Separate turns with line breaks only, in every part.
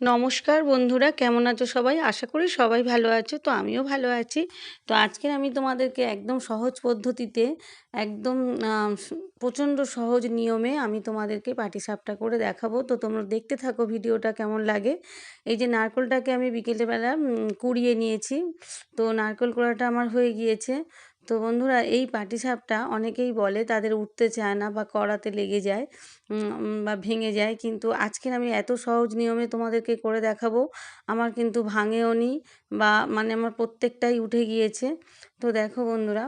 নমস্কার বন্ধুরা, কেমন আছো সবাই? আশা করি সবাই ভালো আছো, তো আমিও ভালো আছি। তো আজকে আমি তোমাদেরকে একদম সহজ পদ্ধতিতে, একদম প্রচণ্ড সহজ নিয়মে আমি তোমাদেরকে পাটিসাপটা করে দেখাবো। তো তোমরা দেখতে থাকো ভিডিওটা কেমন লাগে। এই যে নারকেলটাকে আমি বিকেলবেলা কুড়িয়ে নিয়েছি। তো নারকেল কোড়াটা আমার হয়ে গিয়েছে। তো বন্ধুরা এই পাটিসাপটা অনেকেই বলে তাদের উঠতে চায় না বা কড়াতে লেগে যায় বা ভেঙে যায়। কিন্তু আজকের আমি এত সহজ নিয়মে তোমাদেরকে করে দেখাবো, আমার কিন্তু ভাঙেও নি বা মানে আমার প্রত্যেকটাই উঠে গিয়েছে। তো দেখো বন্ধুরা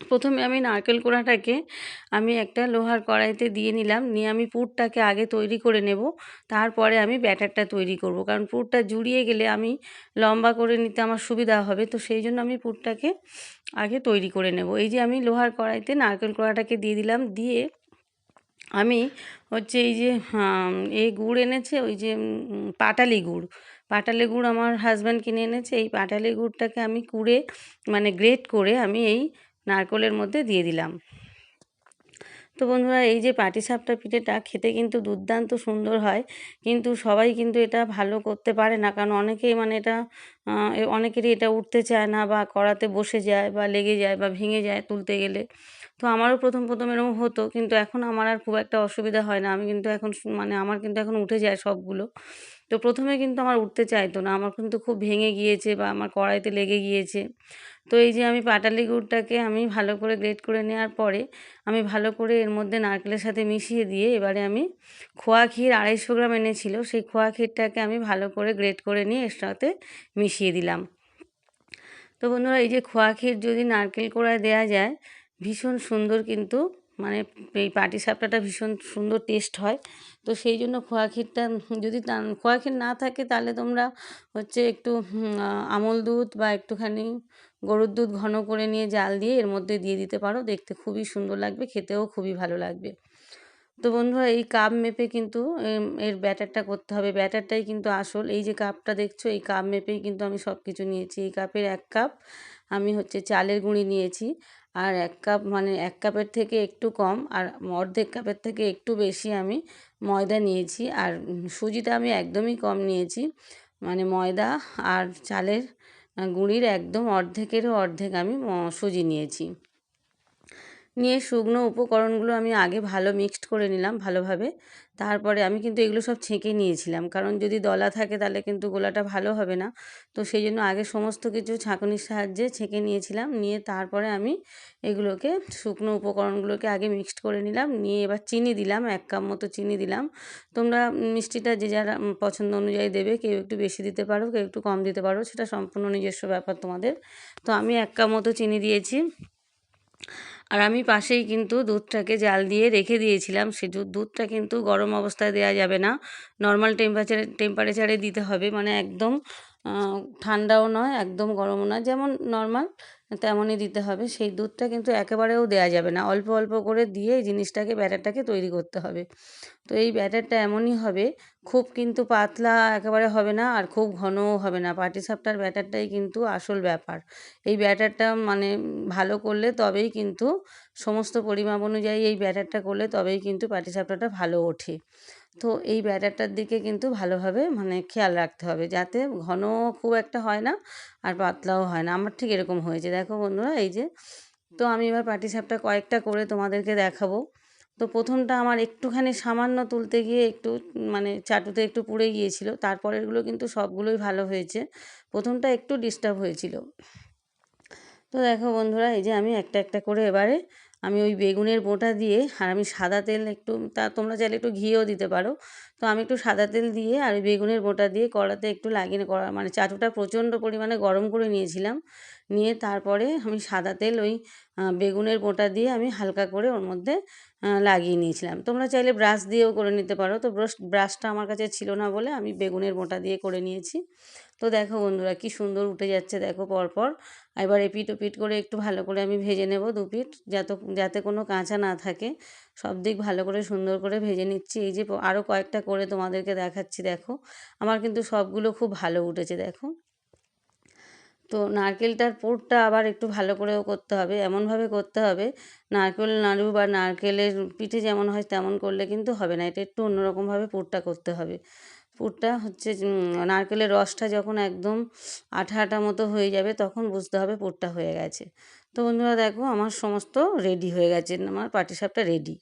প্রথমে আমি নারকেল কোড়াটাকে আমি একটা লোহার কড়াইতে দিয়ে নিলাম। নিয়ে আমি পুরটাকে আগে তৈরি করে নেব। তারপরে আমি ব্যাটারটা তৈরি করব। কারণ পুরটা জুড়িয়ে গেলে আমি লম্বা করে নিতে আমার সুবিধা হবে। তো সেই জন্য আমি পুরটাকে আগে তৈরি করে নেব। এই যে আমি লোহার কড়াইতে নারকেল কোড়াটাকে দিয়ে দিলাম। দিয়ে আমি হচ্ছে এই যে এই গুড় এনেছে, ওই যে পাটালি গুড়। পাটালি গুড় আমার হাজব্যান্ড কিনে এনেছে। এই পাটালি গুড়টাকে আমি কুড়ে মানে গ্রেট করে আমি এই নারকেলের মধ্যে দিয়ে দিলাম। তো বন্ধুরা, এই যে পাটিসাপটা পিঠেটা খেতে কিন্তু দুর্দান্ত সুন্দর হয়। কিন্তু সবাই কিন্তু এটা ভালো করতে পারে না। কারণ অনেকেই মানে এটা অনেকেরই এটা উঠতে চায় না বা কড়াতে বসে যায় বা লেগে যায় বা ভেঙে যায় তুলতে গেলে। তো আমারও প্রথম প্রথম এরকম হতো, কিন্তু এখন আমার আর খুব একটা অসুবিধা হয় না। আমি কিন্তু এখন মানে আমার কিন্তু এখন উঠে যায় সবগুলো। তো প্রথমে কিন্তু আমার উঠতে চাইতো না। আমার কিন্তু খুব ভেঙে গিয়েছে বা আমার কড়াইতে লেগে গিয়েছে। তো এই যে আমি পাটালি গুড়টাকে আমি ভালো করে গ্রেট করে নেওয়ার পরে, আমি ভালো করে এর মধ্যে নারকেলের সাথে মিশিয়ে দিয়ে এবারে আমি খোয়া ক্ষীর আড়াইশো গ্রাম এনেছিল। সেই খোয়া ক্ষীরটাকে আমি ভালো করে গ্রেট করে নিয়ে এর সাথে মিশিয়ে দিলাম। তো বন্ধুরা, এই যে খোয়া ক্ষীর যদি নারকেল কোড়ায় দেওয়া যায় ভীষণ সুন্দর কিন্তু মানে এই পাটিসাপটাটা ভীষণ সুন্দর টেস্ট হয়। তো সেই জন্য খোয়া ক্ষীরটা, যদি খোয়া ক্ষীর না থাকে তাহলে তোমরা হচ্ছে একটু আমল দুধ বা একটুখানি গরুর দুধ ঘন করে নিয়ে জাল দিয়ে এর মধ্যে দিয়ে দিতে পারো। দেখতে খুবই সুন্দর লাগবে, খেতেও খুবই ভালো লাগবে। তো বন্ধুরা, এই কাপ মেপে কিন্তু এর ব্যাটারটা করতে হবে। ব্যাটারটাই কিন্তু আসল। এই যে কাপটা দেখছ, এই কাপ মেপেই কিন্তু আমি সব কিছু নিয়েছি। এই কাপের এক কাপ আমি হচ্ছে চালের গুঁড়ি নিয়েছি। আর এক কাপ মানে এক কাপের থেকে একটু কম আর অর্ধেক কাপের থেকে একটু বেশি আমি ময়দা নিয়েছি। আর সুজিটা আমি একদমই কম নিয়েছি। মানে ময়দা আর চালের গুঁড়ির একদম অর্ধেকেরও অর্ধেক আমি সুজি নিয়েছি। নিয়ে শুকনো উপকরণগুলো আমি আগে ভালো মিক্সড করে নিলাম ভালোভাবে। তারপরে আমি কিন্তু এগুলো সব ছেঁকে নিয়েছিলাম। কারণ যদি দলা থাকে তাহলে কিন্তু গোলাটা ভালো হবে না। তো সেই জন্য আগে সমস্ত কিছু ছাঁকনির সাহায্যে ছেঁকে নিয়েছিলাম। নিয়ে তারপরে আমি এগুলোকে শুকনো উপকরণগুলোকে আগে মিক্সড করে নিলাম। নিয়ে এবার চিনি দিলাম, এক কাপ মতো চিনি দিলাম। তোমরা মিষ্টিটা যে যার পছন্দ অনুযায়ী দেবে, কেউ একটু বেশি দিতে পারো, কেউ একটু কম দিতে পারো, সেটা সম্পূর্ণ নিজস্ব ব্যাপার তোমাদের। তো আমি এক কাপ মতো চিনি দিয়েছি। আর আমি পাশেই কিন্তু দুধটাকে জাল দিয়ে রেখে দিয়েছিলাম। সে দুধটা কিন্তু গরম অবস্থায় দেওয়া যাবে না। নর্মাল টেম্পারেচারে টেম্পারেচারে দিতে হবে। মানে একদম ঠান্ডাও নয়, একদম গরমও নয়। যেমন নর্মাল তেমনই দিতে হবে। সেই দুধটা কিন্তু একেবারেও দেওয়া যাবে না। অল্প অল্প করে দিয়ে এই জিনিসটাকে, ব্যাটারটাকে তৈরি করতে হবে। তো এই ব্যাটারটা এমনই হবে, খুব কিন্তু পাতলা একেবারে হবে না আর খুব ঘনও হবে না। পাটিসাপটার ব্যাটারটাই কিন্তু আসল ব্যাপার। এই ব্যাটারটা মানে ভালো করলে তবেই কিন্তু সমস্ত পরিমাপ অনুযায়ী এই ব্যাটারটা করলে তবেই কিন্তু পাটিসাপটাটা ভালো ওঠে। তো এই ব্যাটারটার দিকে কিন্তু ভালোভাবে মানে খেয়াল রাখতে হবে। যাতে ঘন খুব একটা হয় না আর পাতলাও হয় না। আমার ঠিক এরকম হয়েছে। দেখো বন্ধুরা, এই যে। তো আমি এবার পাটিসাপটা কয়েকটা করে তোমাদেরকে দেখাবো। তো প্রথমটা আমার একটুখানি সামান্য তুলতে গিয়ে একটু মানে চাটুতে একটু পুড়ে গিয়েছিল। তারপরেরগুলো কিন্তু সবগুলোই ভালো হয়েছে। প্রথমটা একটু ডিস্টার্ব হয়েছিল। তো দেখো বন্ধুরা, এই যে আমি একটা একটা করে এবারে আমি ওই বেগুনের বোঁটা দিয়ে, আর আমি সাদা তেল একটু, তা তোমরা চাইলে একটু ঘিও দিতে পারো। তো আমি একটু সাদা তেল দিয়ে আর ওই বেগুনের বোঁটা দিয়ে কড়াতে একটু লাগিয়ে কড়া মানে চাটুটা প্রচণ্ড পরিমাণে গরম করে নিয়েছিলাম। নিয়ে তারপরে আমি সাদা তেল ওই বেগুনের বোঁটা দিয়ে আমি হালকা করে ওর মধ্যে লাগিয়ে নিয়েছিলাম। তোমরা চাইলে ব্রাশ দিয়েও করে নিতে পারো। তো ব্রাশ, ব্রাশটা আমার কাছে ছিল না বলে আমি বেগুনের বোঁটা দিয়ে করে নিয়েছি। তো দেখো বন্ধুরা কি সুন্দর উঠে যাচ্ছে দেখো পরপর। এবার এপিট ওপিট করে একটু ভালো করে আমি ভেজে নেব দু পিঠ, যাতে যাতে কোনো কাঁচা না থাকে। সব দিক ভালো করে সুন্দর করে ভেজে নিচ্ছি। এই যে আরও কয়েকটা করে তোমাদেরকে দেখাচ্ছি দেখো। আমার কিন্তু সবগুলো খুব ভালো উঠেছে দেখো। তো নারকেলটার পুরটা আবার একটু ভালো করেও করতে হবে, এমনভাবে করতে হবে, নারকেল নাড়ু বা নারকেলের পিঠে যেমন হয় তেমন করলে কিন্তু হবে না, এটা একটু অন্যরকমভাবে পুরটা করতে হবে। পুরটা হচ্ছে নারকেলের রসটা যখন একদম আঠা আঠা মতো হয়ে যাবে তখন বুঝতে হবে পুরটা হয়ে গেছে। তো বন্ধুরা দেখো আমার সমস্ত রেডি হয়ে গেছে, আমার পাটিসাপটা রেডি